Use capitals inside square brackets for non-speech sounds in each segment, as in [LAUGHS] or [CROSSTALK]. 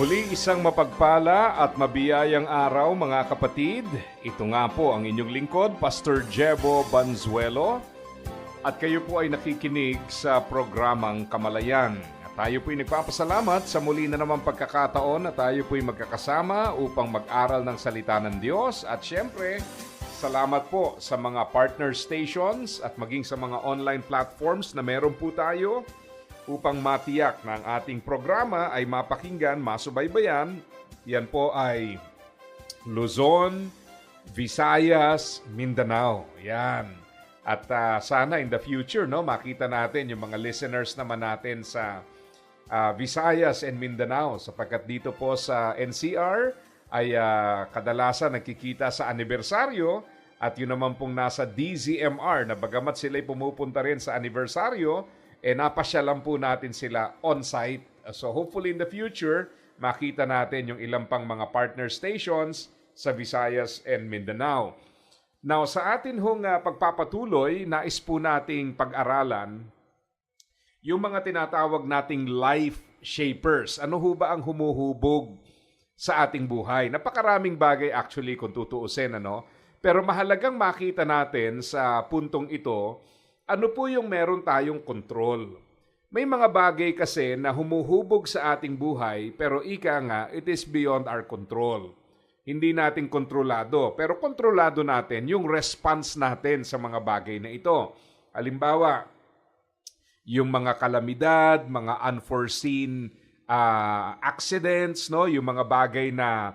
Muli isang mapagpala at mabiyayang araw mga kapatid. Ito nga po ang inyong lingkod, Pastor Jebo Banzuelo. At kayo po ay nakikinig sa programang Kamalayan. At tayo po ay nagpapasalamat sa muli na naman pagkakataon na tayo po ay magkakasama upang mag-aral ng salita ng Diyos. At syempre, salamat po sa mga partner stations at maging sa mga online platforms na meron po tayo upang matiyak na ang ating programa ay mapakinggan, masubaybayan. Yan po ay Luzon, Visayas, Mindanao. Yan. At ah, sana in the future, no, makita natin yung mga listeners naman natin sa ah, Visayas and Mindanao sapagkat dito po sa NCR ay ah, kadalasan nagkikita sa anibersaryo at yun naman pong nasa DZMR na bagamat sila'y pumupunta rin sa anibersaryo, eh napasyalan po natin sila on-site. So hopefully in the future, makita natin yung ilang pang mga partner stations sa Visayas and Mindanao. Now sa atin hong ah, pagpapatuloy, nais po nating pag-aralan yung mga tinatawag nating life shapers. Ano ho ba ang humuhubog sa ating buhay? Napakaraming bagay actually kung tutuusin, ano? Pero mahalagang makita natin sa puntong ito, ano po yung meron tayong control. May mga bagay kasi na humuhubog sa ating buhay, pero ika nga, it is beyond our control. Hindi natin kontrolado, pero kontrolado natin yung response natin sa mga bagay na ito. Halimbawa, yung mga kalamidad, mga unforeseen ah, accidents, no, yung mga bagay na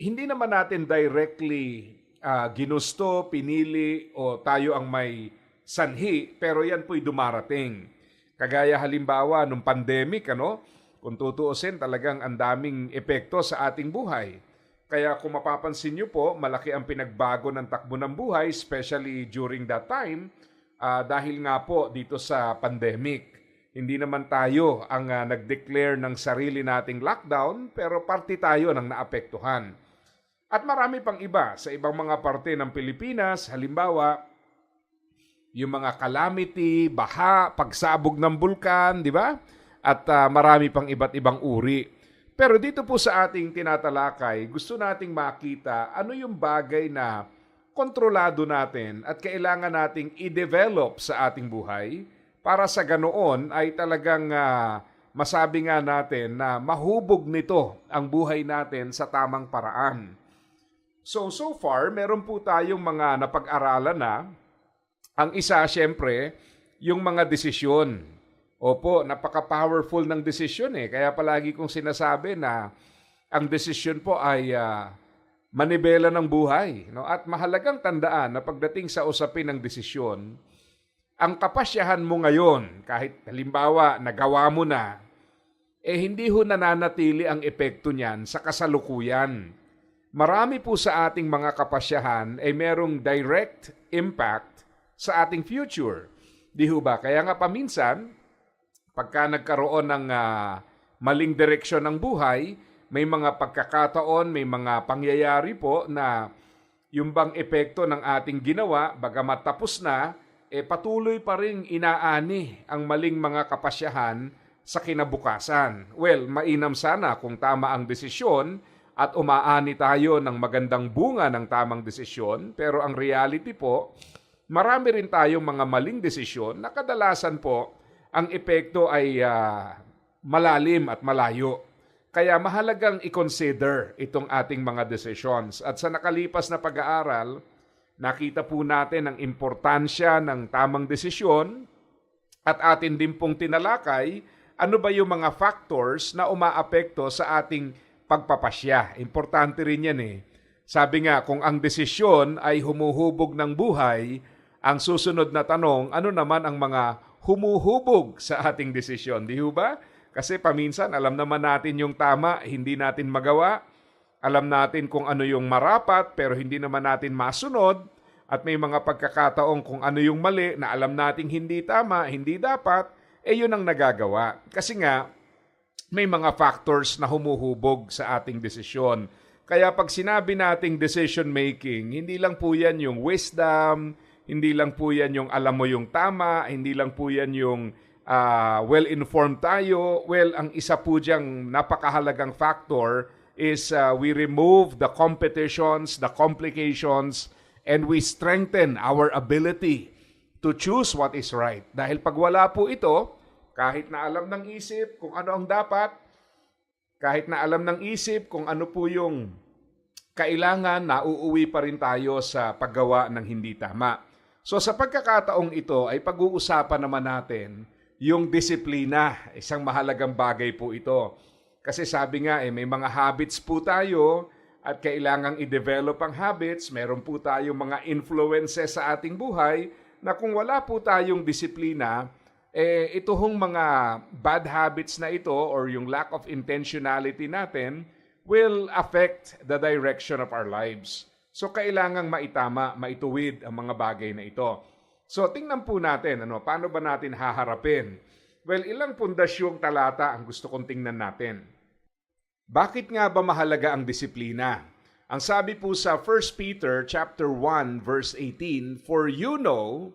hindi naman natin directly ah, ginusto, pinili o tayo ang may sanhi, pero yan po'y dumarating. Kagaya halimbawa nung pandemic, ano, kung tutuusin talagang ang daming epekto sa ating buhay. Kaya kung mapapansin nyo po, malaki ang pinagbago ng takbo ng buhay, especially during that time, ah, dahil nga po dito sa pandemic. Hindi naman tayo ang ah, nag-declare ng sarili nating lockdown, pero parte tayo ng naapektuhan. At marami pang iba sa ibang mga parte ng Pilipinas, halimbawa, yung mga calamity, baha, pagsabog ng bulkan, di ba? At ah, marami pang iba't ibang uri. Pero dito po sa ating tinatalakay, gusto nating makita ano yung bagay na kontrolado natin at kailangan nating i-develop sa ating buhay para sa ganoon ay talagang ah, masabi nga natin na mahubog nito ang buhay natin sa tamang paraan. So, so far, meron po tayong mga napag-aralan na ang isa, syempre, yung mga desisyon. Opo, napaka-powerful ng desisyon eh. Kaya palagi kong sinasabi na ang desisyon po ay ah, manibela ng buhay. No? At mahalagang tandaan na pagdating sa usapin ng desisyon, ang kapasyahan mo ngayon, kahit halimbawa nagawa mo na, eh hindi ho nananatili ang epekto niyan sa kasalukuyan. Marami po sa ating mga kapasyahan ay merong direct impact sa ating future. Di ho ba? Kaya nga paminsan, pagka nagkaroon ng ah, maling direksyon ng buhay, may mga pagkakataon, may mga pangyayari po na yung bang epekto ng ating ginawa, bagamat tapos na, eh patuloy pa rin inaani ang maling mga kapasyahan sa kinabukasan. Well, mainam sana kung tama ang desisyon at umaani tayo ng magandang bunga ng tamang desisyon, pero ang reality po, marami rin tayong mga maling desisyon na kadalasan po ang epekto ay ah, malalim at malayo. Kaya mahalagang i-consider itong ating mga decisions. At sa nakalipas na pag-aaral, nakita po natin ang importansya ng tamang desisyon at atin din pong tinalakay ano ba yung mga factors na umaapekto sa ating pagpapasya. Importante rin yan eh. Sabi nga, kung ang desisyon ay humuhubog ng buhay, ang susunod na tanong, ano naman ang mga humuhubog sa ating desisyon? Di ba? Kasi paminsan, alam naman natin yung tama, hindi natin magawa. Alam natin kung ano yung marapat, pero hindi naman natin masunod. At may mga pagkakataon kung ano yung mali na alam nating hindi tama, hindi dapat, eh yun ang nagagawa. Kasi nga, may mga factors na humuhubog sa ating desisyon. Kaya pag sinabi nating decision making, hindi lang po yan yung wisdom, hindi lang po yan yung alam mo yung tama, hindi lang po yan yung ah, well-informed tayo. Well, ang isa po diyang napakahalagang factor is ah, we remove the competitions, the complications, and we strengthen our ability to choose what is right. Dahil pag wala po ito, kahit na alam ng isip kung ano ang dapat, kahit na alam ng isip kung ano po yung kailangan, nauuwi pa rin tayo sa paggawa ng hindi tama. So sa pagkakataong ito ay pag-uusapan naman natin yung disiplina. Isang mahalagang bagay po ito. Kasi sabi nga eh, may mga habits po tayo at kailangang i-develop ang habits. Meron po tayong mga influences sa ating buhay na kung wala po tayong disiplina, eh, ito hong mga bad habits na ito or yung lack of intentionality natin will affect the direction of our lives. So kailangang maitama, maituwid ang mga bagay na ito. So tingnan po natin, ano, paano ba natin haharapin? Well, ilang pundasyong talata ang gusto kong tingnan natin. Bakit nga ba mahalaga ang disiplina? Ang sabi po sa 1 Peter chapter 1 verse 18, For you know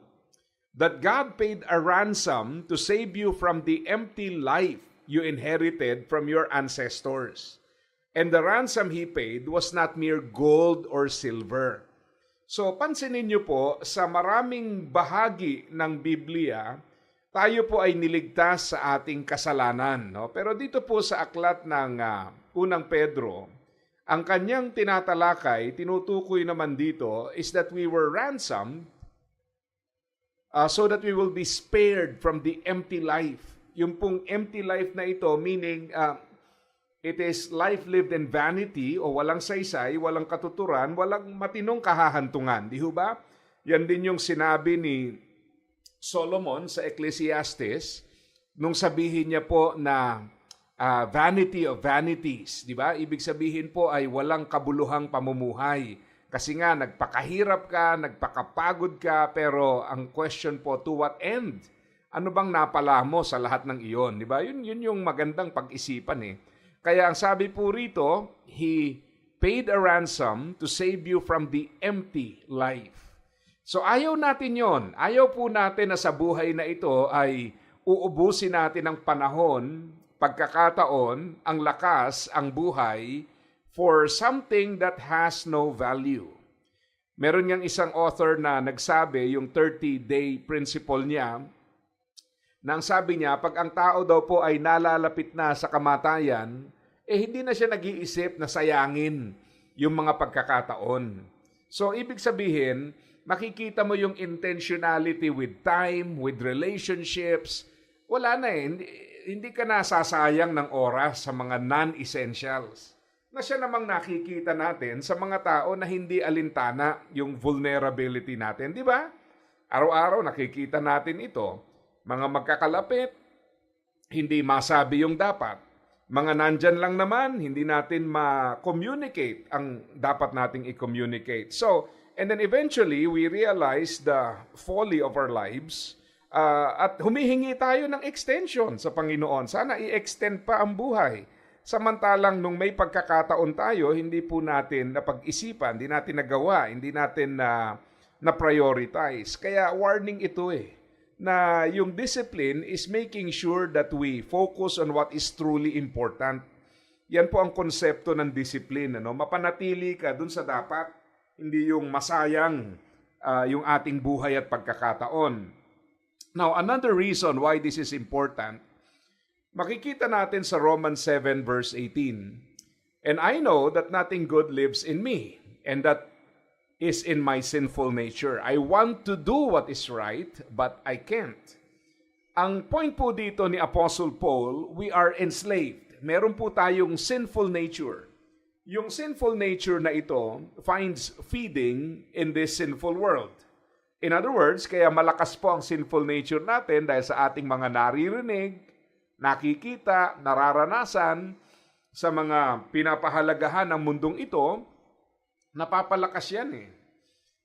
that God paid a ransom to save you from the empty life you inherited from your ancestors. And the ransom he paid was not mere gold or silver. So pansinin niyo po, sa maraming bahagi ng Biblia, tayo po ay niligtas sa ating kasalanan. No? Pero dito po sa aklat ng ah, unang Pedro, ang kanyang tinatalakay, tinutukoy naman dito, is that we were ransomed uh, so that we will be spared from the empty life. Yung pong empty life na ito, meaning uh, it is life lived in vanity o walang saysay, walang katuturan, walang matinong kahahantungan. Di ba? Yan din yung sinabi ni Solomon sa Ecclesiastes nung sabihin niya po na uh, vanity of vanities, di ba? Ibig sabihin po ay walang kabuluhang pamumuhay. Kasi nga, nagpakahirap ka, nagpakapagod ka, pero ang question po, to what end? Ano bang napala mo sa lahat ng iyon? Di ba? Yun, yun yung magandang pag-isipan eh. Kaya ang sabi po rito, He paid a ransom to save you from the empty life. So ayaw natin yon. Ayaw po natin na sa buhay na ito ay uubusin natin ang panahon, pagkakataon, ang lakas, ang buhay for something that has no value. Meron niyang isang author na nagsabi, yung 30-day principle niya, na ang sabi niya, pag ang tao daw po ay nalalapit na sa kamatayan, eh hindi na siya nag-iisip na sayangin yung mga pagkakataon. So, ibig sabihin, makikita mo yung intentionality with time, with relationships. Wala na eh. Hindi, hindi ka nasasayang ng oras sa mga non-essentials na siya namang nakikita natin sa mga tao na hindi alintana yung vulnerability natin, di ba? Araw-araw nakikita natin ito. Mga magkakalapit, hindi masabi yung dapat. Mga nandyan lang naman, hindi natin ma-communicate ang dapat nating i-communicate. So, and then eventually, we realize the folly of our lives uh, at humihingi tayo ng extension sa Panginoon. Sana i-extend pa ang buhay. Samantalang nung may pagkakataon tayo, hindi po natin napag-isipan, hindi natin nagawa, hindi natin na, na-prioritize. Kaya warning ito eh, na yung discipline is making sure that we focus on what is truly important. Yan po ang konsepto ng discipline. Ano? Mapanatili ka dun sa dapat, hindi yung masayang uh, yung ating buhay at pagkakataon. Now, another reason why this is important Makikita natin sa Romans 7 verse 18. And I know that nothing good lives in me, and that is in my sinful nature. I want to do what is right, but I can't. Ang point po dito ni Apostle Paul, we are enslaved. Meron po tayong sinful nature. Yung sinful nature na ito finds feeding in this sinful world. In other words, kaya malakas po ang sinful nature natin dahil sa ating mga naririnig, nakikita, nararanasan sa mga pinapahalagahan ng mundong ito, napapalakas yan eh.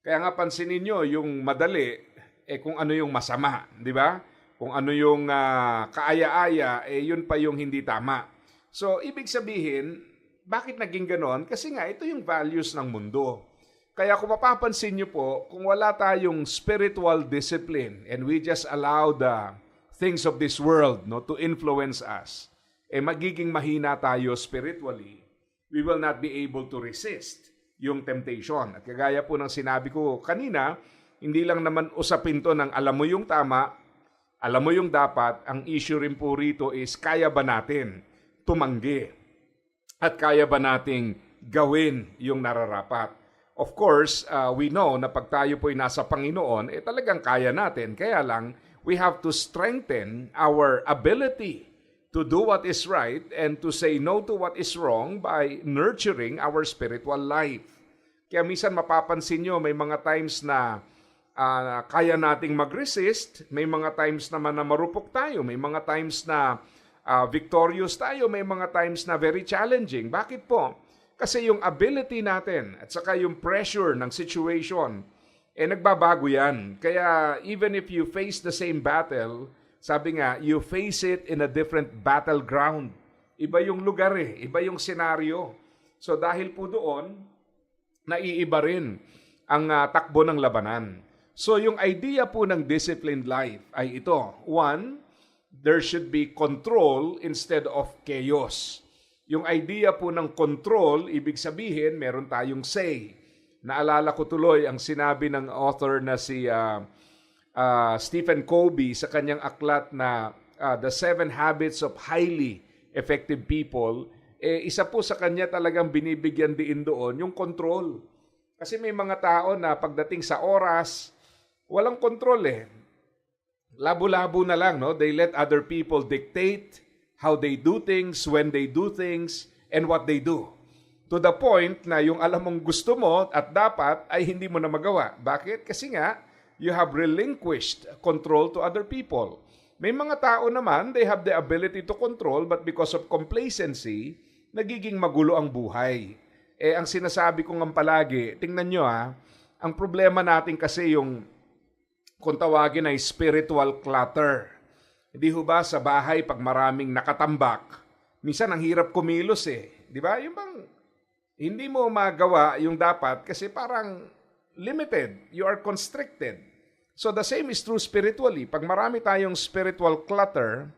Kaya nga pansinin nyo, yung madali, eh kung ano yung masama, di ba? Kung ano yung ah, kaaya-aya, eh yun pa yung hindi tama. So, ibig sabihin, bakit naging ganon? Kasi nga, ito yung values ng mundo. Kaya kung mapapansin nyo po, kung wala tayong spiritual discipline and we just allow the things of this world no, to influence us, eh magiging mahina tayo spiritually. We will not be able to resist yung temptation. At kagaya po ng sinabi ko kanina, hindi lang naman usapin to ng alam mo yung tama, alam mo yung dapat, ang issue rin po rito is kaya ba natin tumanggi? At kaya ba nating gawin yung nararapat? Of course, uh, we know na pag tayo po'y nasa Panginoon, eh talagang kaya natin. Kaya lang, we have to strengthen our ability to do what is right and to say no to what is wrong by nurturing our spiritual life. Kaya minsan mapapansin nyo, may mga times na ah, kaya nating mag-resist, may mga times naman na marupok tayo, may mga times na ah, victorious tayo, may mga times na very challenging. Bakit po? Kasi yung ability natin at saka yung pressure ng situation, eh nagbabago yan. Kaya even if you face the same battle, sabi nga, you face it in a different battleground. Iba yung lugar eh, iba yung senaryo. So dahil po doon, naiiba rin ang ah, takbo ng labanan. So yung idea po ng disciplined life ay ito. One, there should be control instead of chaos. Yung idea po ng control, ibig sabihin, meron tayong say. Naalala ko tuloy ang sinabi ng author na si ah, ah, Stephen Covey sa kanyang aklat na ah, The Seven Habits of Highly Effective People. Eh, isa po sa kanya talagang binibigyan din doon yung control. Kasi may mga tao na pagdating sa oras, walang control eh. Labo-labo na lang, no? They let other people dictate how they do things, when they do things, and what they do. To the point na yung alam mong gusto mo at dapat ay hindi mo na magawa. Bakit? Kasi nga, you have relinquished control to other people. May mga tao naman, they have the ability to control but because of complacency, nagiging magulo ang buhay. Eh, ang sinasabi ko nga palagi, tingnan nyo ha, ang problema natin kasi yung kung tawagin ay spiritual clutter. Hindi ho ba sa bahay pag maraming nakatambak, minsan ang hirap kumilos eh. Di ba? Yung bang hindi mo magawa yung dapat kasi parang limited. You are constricted. So the same is true spiritually. Pag marami tayong spiritual clutter,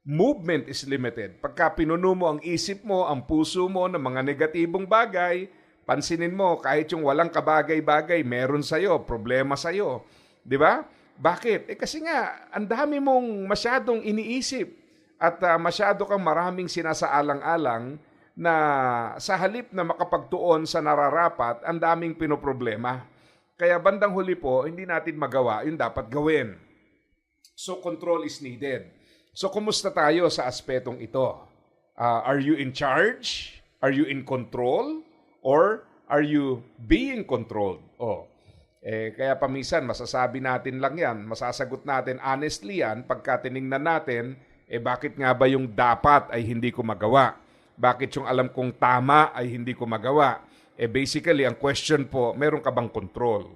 movement is limited. Pagka pinuno mo ang isip mo, ang puso mo ng mga negatibong bagay, pansinin mo kahit yung walang kabagay-bagay, meron sa'yo, problema sa'yo. Di ba? Bakit? Eh kasi nga, ang dami mong masyadong iniisip at ah, masyado kang maraming sinasaalang-alang na sa halip na makapagtuon sa nararapat, ang daming pinoproblema. Kaya bandang huli po, hindi natin magawa yung dapat gawin. So control is needed. So kumusta tayo sa aspetong ito? Ah, are you in charge? Are you in control? Or are you being controlled? Oh, eh, kaya paminsan masasabi natin lang yan, masasagot natin honestly yan pagka tiningnan natin, eh bakit nga ba yung dapat ay hindi ko magawa? Bakit yung alam kong tama ay hindi ko magawa? Eh basically, ang question po, meron ka bang control?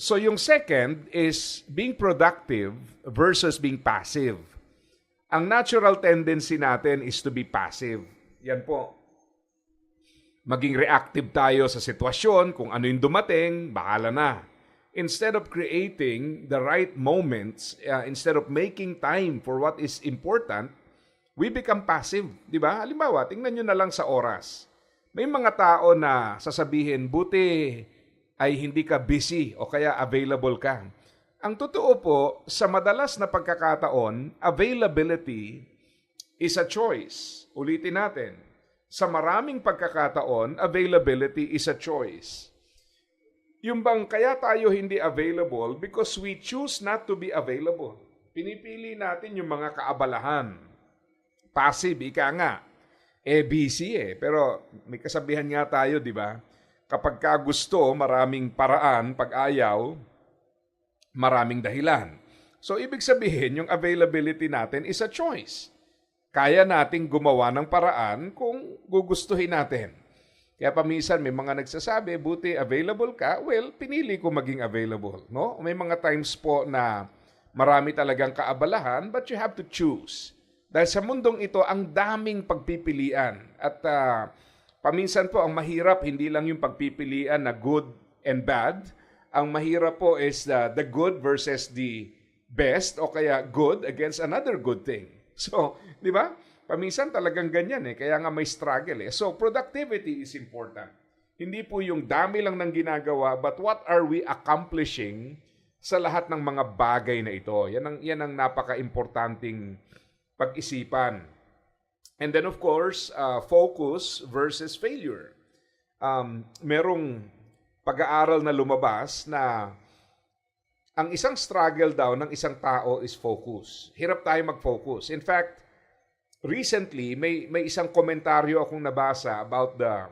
So yung second is being productive versus being passive. Ang natural tendency natin is to be passive. Yan po. Maging reactive tayo sa sitwasyon, kung ano yung dumating, bahala na. Instead of creating the right moments, uh, instead of making time for what is important, we become passive. Di ba? Halimbawa, tingnan nyo na lang sa oras. May mga tao na sasabihin, buti ay hindi ka busy o kaya available ka. Ang totoo po, sa madalas na pagkakataon, availability is a choice. Ulitin natin. Sa maraming pagkakataon, availability is a choice. Yung bang kaya tayo hindi available because we choose not to be available. Pinipili natin yung mga kaabalahan. Passive, ika nga. Eh, busy eh. Pero may kasabihan nga tayo, di ba? Kapag ka gusto, maraming paraan. Pag ayaw, maraming dahilan. So, ibig sabihin, yung availability natin is a choice. kaya nating gumawa ng paraan kung gugustuhin natin. Kaya paminsan may mga nagsasabi, buti available ka, well, pinili ko maging available. No? May mga times po na marami talagang kaabalahan, but you have to choose. Dahil sa mundong ito, ang daming pagpipilian. At ah, paminsan po, ang mahirap, hindi lang yung pagpipilian na good and bad. Ang mahirap po is the, the good versus the best o kaya good against another good thing. [LAUGHS] So, di ba? Paminsan talagang ganyan eh. Kaya nga may struggle eh. So, productivity is important. Hindi po yung dami lang ng ginagawa, but what are we accomplishing sa lahat ng mga bagay na ito? Yan ang, yan ang napaka-importanting pag-isipan. And then of course, uh, focus versus failure. Um, merong pag-aaral na lumabas na ang isang struggle daw ng isang tao is focus. Hirap tayo mag-focus. In fact, recently, may, may isang komentaryo akong nabasa about the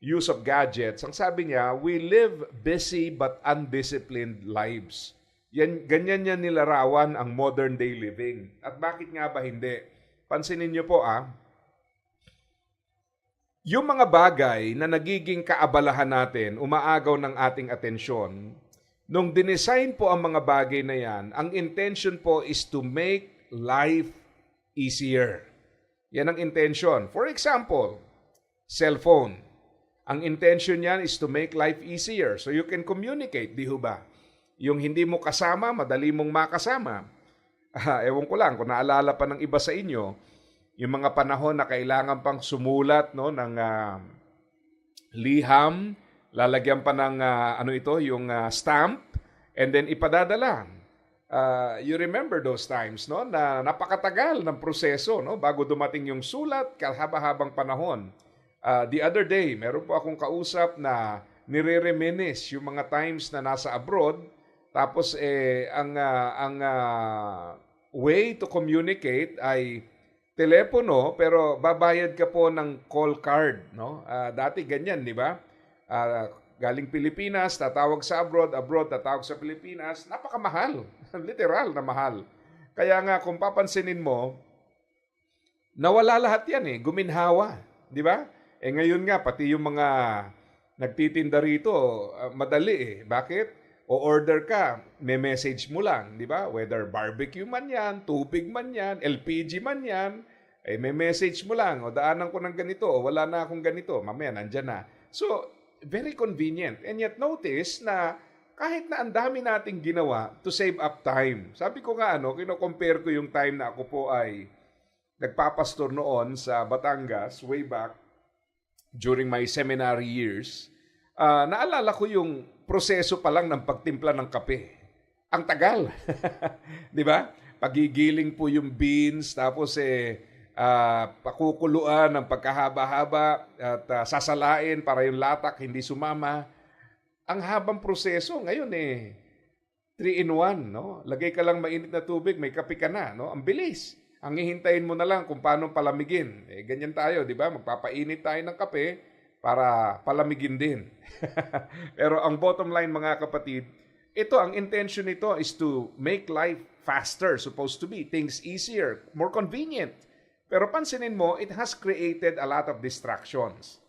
use of gadgets. Ang sabi niya, we live busy but undisciplined lives. Yan, ganyan niya nilarawan ang modern day living. At bakit nga ba hindi? Pansinin niyo po ah, yung mga bagay na nagiging kaabalahan natin, umaagaw ng ating atensyon, nung dinesign po ang mga bagay na yan, ang intention po is to make life easier. Yan ang intention. For example, cellphone. Ang intention niyan is to make life easier so you can communicate, di ba? Yung hindi mo kasama, madali mong makasama. Ah, ewan ko lang, kung naalala pa ng iba sa inyo, yung mga panahon na kailangan pang sumulat no, ng ah, liham, lalagyan pa ng ah, ano ito, yung ah, stamp, and then ipadadala. Ah, you remember those times no na napakatagal ng proseso no bago dumating yung sulat kahaba-habang panahon. Ah, the other day, meron po akong kausap na nire-reminisce yung mga times na nasa abroad tapos eh ang ah, ang ah, way to communicate ay telepono pero babayad ka po ng call card, no? Ah, dati ganyan, di ba? Ah, galing Pilipinas, tatawag sa abroad, abroad tatawag sa Pilipinas, napakamahal. [LAUGHS] Literal na mahal. Kaya nga kung papansinin mo, nawala lahat yan eh, guminhawa, di ba? Eh ngayon nga pati yung mga nagtitinda rito, ah, madali eh. Bakit? O order ka, may message mo lang, di ba? Whether barbecue man yan, tubig man yan, LPG man yan, eh may message mo lang, o daanan ko ng ganito, o wala na akong ganito, mamaya nandyan na. So, very convenient. And yet notice na kahit na ang dami nating ginawa to save up time. Sabi ko nga ano, kino-compare ko yung time na ako po ay nagpapastor noon sa Batangas way back during my seminary years. Ah, naalala ko yung proseso pa lang ng pagtimpla ng kape. Ang tagal. [LAUGHS] 'Di ba? Pagigiling po yung beans tapos eh ah, pakukuluan ng pagkahaba-haba at ah, sasalain para yung latak hindi sumama. Ang habang proseso ngayon eh 3 in 1, no? Lagay ka lang mainit na tubig, may kape ka na, no? Ang bilis. Ang hihintayin mo na lang kung paano palamigin. Eh, ganyan tayo, di ba? Magpapainit tayo ng kape para palamigin din. [LAUGHS] Pero ang bottom line, mga kapatid, ito, ang intention nito is to make life faster, supposed to be. Things easier, more convenient. Pero pansinin mo, it has created a lot of distractions.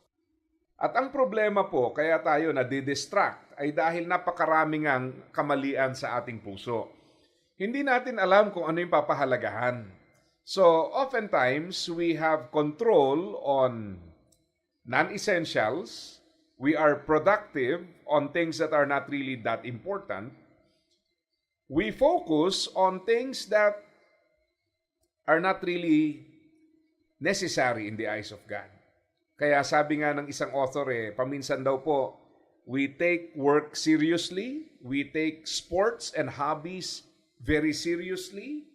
At ang problema po, kaya tayo na distract ay dahil napakaraming ang kamalian sa ating puso. Hindi natin alam kung ano yung papahalagahan. So, oftentimes, we have control on non-essentials. We are productive on things that are not really that important. We focus on things that are not really necessary in the eyes of God. Kaya sabi nga ng isang author eh, paminsan daw po, we take work seriously, we take sports and hobbies very seriously,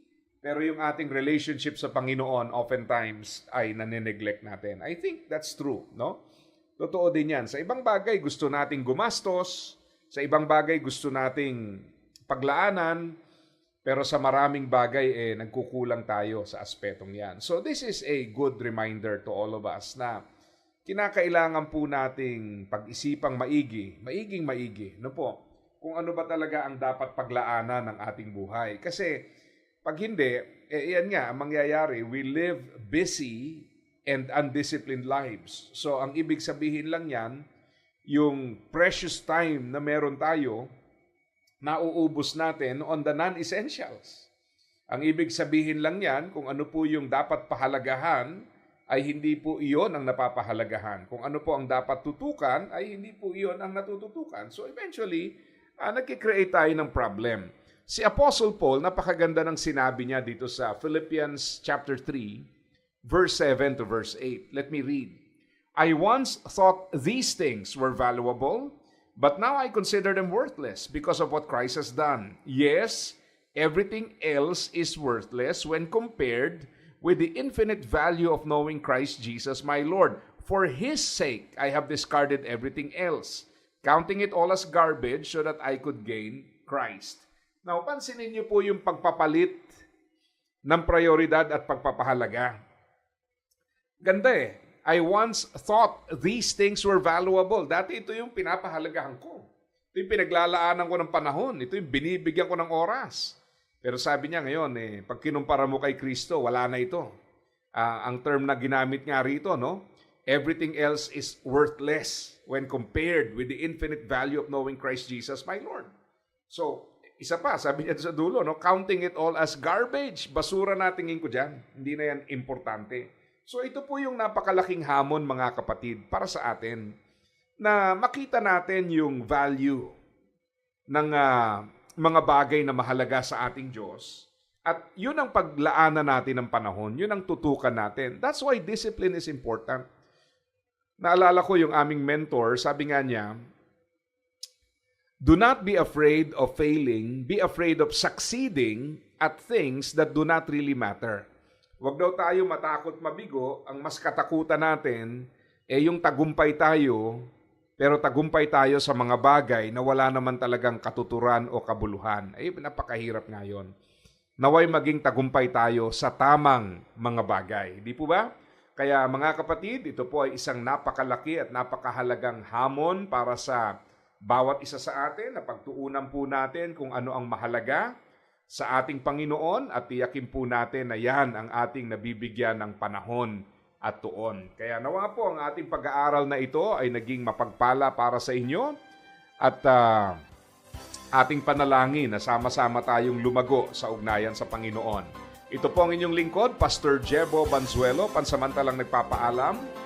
pero yung ating relationship sa Panginoon oftentimes ay nanineglect natin. I think that's true, no? Totoo din yan. Sa ibang bagay gusto nating gumastos, sa ibang bagay gusto nating paglaanan, pero sa maraming bagay eh nagkukulang tayo sa aspetong yan. So this is a good reminder to all of us na kinakailangan po nating pag-isipang maigi, maiging maigi, no po, kung ano ba talaga ang dapat paglaanan ng ating buhay. Kasi Pag hindi, eh, yan nga, ang mangyayari, we live busy and undisciplined lives. So, ang ibig sabihin lang yan, yung precious time na meron tayo, nauubos natin on the non-essentials. Ang ibig sabihin lang yan, kung ano po yung dapat pahalagahan, ay hindi po iyon ang napapahalagahan. Kung ano po ang dapat tutukan, ay hindi po iyon ang natututukan. So eventually, uh, nagkikreate tayo ng problem. Si Apostle Paul, napakaganda ng sinabi niya dito sa Philippians chapter 3, verse 7 to verse 8. Let me read. I once thought these things were valuable, but now I consider them worthless because of what Christ has done. Yes, everything else is worthless when compared with the infinite value of knowing Christ Jesus my Lord. For his sake, I have discarded everything else, counting it all as garbage so that I could gain Christ. Now, pansinin niyo po yung pagpapalit ng prioridad at pagpapahalaga. Ganda eh. I once thought these things were valuable. Dati ito yung pinapahalagahan ko. Ito yung pinaglalaanan ko ng panahon. Ito yung binibigyan ko ng oras. Pero sabi niya ngayon, eh, pag kinumpara mo kay Kristo, wala na ito. Ah, ang term na ginamit nga rito, no? Everything else is worthless when compared with the infinite value of knowing Christ Jesus, my Lord. So, isa pa, sabi niya sa dulo, no? counting it all as garbage. Basura na tingin ko dyan. Hindi na yan importante. So, ito po yung napakalaking hamon, mga kapatid, para sa atin na makita natin yung value ng ah, mga bagay na mahalaga sa ating Diyos. At yun ang paglaanan natin ng panahon, yun ang tutukan natin. That's why discipline is important. Naalala ko yung aming mentor, sabi nga niya, Do not be afraid of failing, be afraid of succeeding at things that do not really matter. Huwag daw tayo matakot mabigo, ang mas katakutan natin eh yung tagumpay tayo, pero tagumpay tayo sa mga bagay na wala naman talagang katuturan o kabuluhan. Ay, napakahirap ngayon. Naway maging tagumpay tayo sa tamang mga bagay. Di po ba? Kaya mga kapatid, ito po ay isang napakalaki at napakahalagang hamon para sa bawat isa sa atin na pagtuunan po natin kung ano ang mahalaga sa ating Panginoon at tiyakin po natin na yan ang ating nabibigyan ng panahon at tuon. Kaya nawa po ang ating pag-aaral na ito ay naging mapagpala para sa inyo at ah, ating panalangin na sama-sama tayong lumago sa ugnayan sa Panginoon. Ito po ang inyong lingkod, Pastor Jebo Banzuelo, pansamantalang nagpapaalam